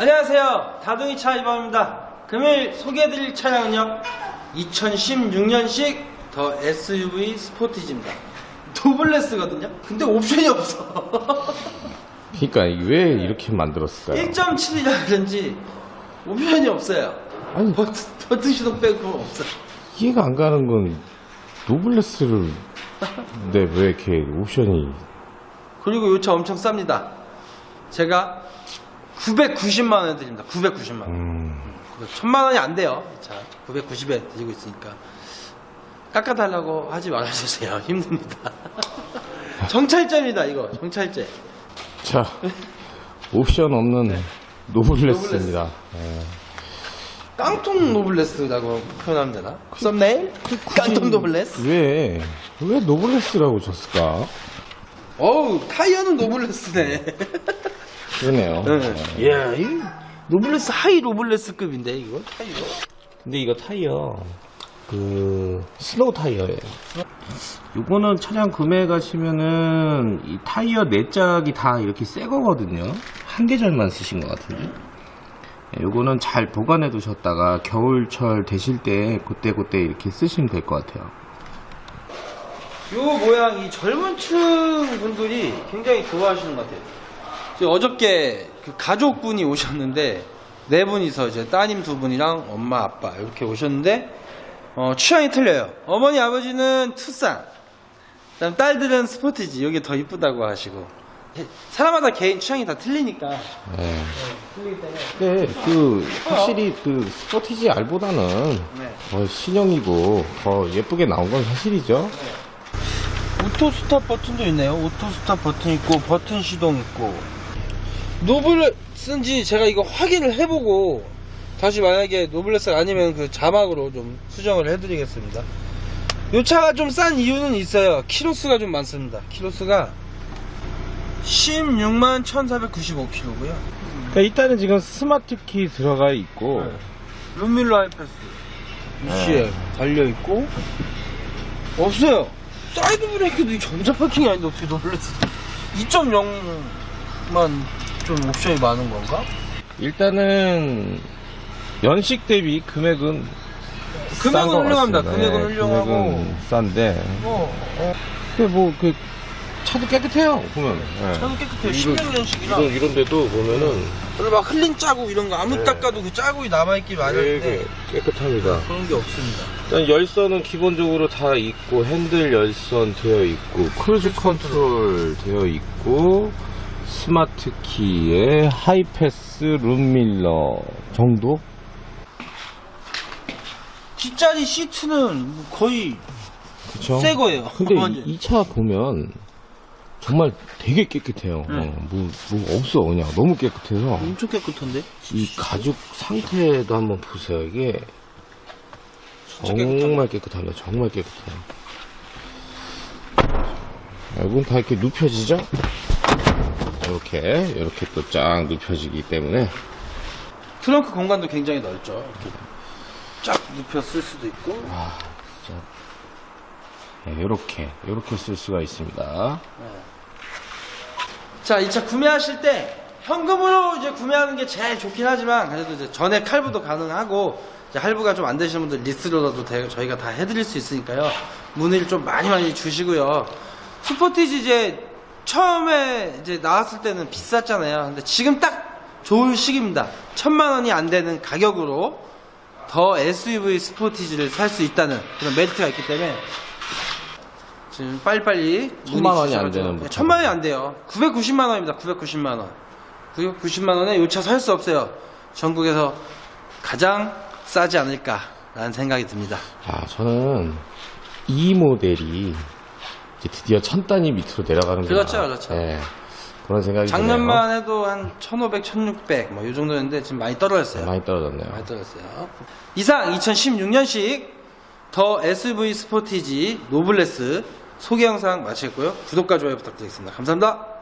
안녕하세요. 다둥이차 이범입니다. 금일 소개해드릴 차량은요. 2016년식 더 SUV 스포티지입니다. 도블레스거든요. 근데 옵션이 없어. 그러니까 왜 이렇게 만들었을까요? 1.7이라 그런지 옵션이 없어요. 아니 버튼, 버튼 시동 빼고 없어. 이해가 안 가는 건 노블레스를 근데 왜 이렇게 옵션이 그리고 이차 엄청 쌉니다. 제가 990만 원 드립니다. 990만 원. 음, 1000만 원이 안 돼요. 이차 990에 드리고 있으니까 깎아달라고 하지 말아주세요. 힘듭니다. 정찰제입니다. 이거 정찰제. 자 옵션 없는 노블레스입니다. 예. 깡통 노블레스라고 표현하면 되나? 썸네일? 깡통 노블레스? 왜? 왜 노블레스라고 줬을까? 어우 타이어는 노블레스네. 그러네요. 예. 이야 이 노블레스 하이 노블레스급인데 이거 타이어. 근데 이거 타이어 그 스노우 타이어예요. 요거는 차량 구매가시면은 이 타이어 네 짝이 다 이렇게 새 거거든요. 한 계절만 쓰신 것 같은데. 예, 요거는 잘 보관해 두셨다가 겨울철 되실 때 그때 그때 이렇게 쓰시면 될 것 같아요. 요 모양 이 젊은 층 분들이 굉장히 좋아하시는 것 같아요. 지금 어저께 그 가족분이 오셨는데 네 분이서 이제 따님 두 분이랑 엄마 아빠 이렇게 오셨는데 어, 취향이 틀려요. 어머니 아버지는 투싼, 그다음 딸들은 스포티지 이게 더 이쁘다고 하시고 예, 사람마다 개인 취향이 다 틀리니까 네. 틀리기 때문에 근데 그 확실히 그 스포티지 R보다는 네. 더 신형이고 더 예쁘게 나온 건 사실이죠. 오토 스탑 버튼도 있네요. 오토 스탑 버튼 있고 버튼 시동 있고 노블레스인지 제가 이거 확인을 해보고 다시 만약에 노블레스가 아니면 그 자막으로 좀 수정을 해드리겠습니다. 이 차가 좀 싼 이유는 있어요. 키로수가 좀 많습니다. 키로수가 16만 1495km고요. 그러니까 일단은 지금 스마트 키 들어가 있고 룸밀러 하이패스 UCL 달려있고 없어요 사이드 브레이크도 이 전자 파킹이 아닌데 어떻게 놀랬어 2.0만 좀 옵션이 많은 건가? 일단은 연식 대비 금액은 금액은 훌륭합니다. 같습니다. 금액은 네, 훌륭하고. 금액은 싼데 뭐 어, 근데 뭐 그 차도 깨끗해요 보면 네. 차도 깨끗해요 이런- 16년식이라 이런 이런 데도 보면은 그리고 막 흘린 자국 이런 거 아무 네. 닦아도 그 자국이 남아있기 마련인데 되게 깨끗합니다. 그런 게 없습니다 일단 열선은 기본적으로 다 있고 핸들 열선 되어 있고 크루즈 컨트롤 되어 있고 스마트 키에 하이패스 룸밀러 정도? 뒷자리 시트는 뭐 거의 그쵸? 새 거예요 근데 완전. 이 차 보면 정말 되게 깨끗해요. 네. 어, 뭐, 뭐 없어 그냥 너무 깨끗해서 엄청 깨끗한데? 이 가죽 상태도 한번 보세요. 이게 진짜 정말 깨끗합니다. 정말 깨끗해요. 아, 이건 다 이렇게 눕혀지죠? 이렇게 이렇게 또 쫙 눕혀지기 때문에 트렁크 공간도 굉장히 넓죠. 이렇게 쫙 눕혀 쓸 수도 있고. 이렇게 이렇게 쓸 수가 있습니다. 자, 이 차 구매하실 때 현금으로 이제 구매하는 게 제일 좋긴 하지만 그래도 이제 전액 할부도 가능하고 이제 할부가 좀 안 되시는 분들 리스로라도 대- 저희가 다 해드릴 수 있으니까요. 문의를 좀 많이 많이 주시고요. 스포티지 이제 처음에 이제 나왔을 때는 비쌌잖아요. 근데 지금 딱 좋을 시기입니다. 천만 원이 안 되는 가격으로 더 SUV 스포티지를 살 수 있다는 그런 메리트가 있기 때문에 지금 빨리빨리 천만 원이 안 주셔가지고- 되는 네, 뭐 천만 원이 안 돼요. 990만 원입니다. 990만 원. 990만 원에 이차살 수 없어요. 전국에서 가장 싸지 않을까라는 생각이 듭니다. 아 저는 이 모델이 이제 드디어 천 단위 밑으로 내려가는 게 그렇죠, 그렇죠. 그런 생각이 작년만 해도 한 1500, 1600 뭐 이 정도였는데 지금 많이 떨어졌어요. 드네요. 많이 떨어졌네요. 많이 떨어졌어요. 이상 2016년식 더 SUV 스포티지 노블레스 소개 영상 마치겠고요. 구독과 좋아요 부탁드리겠습니다. 감사합니다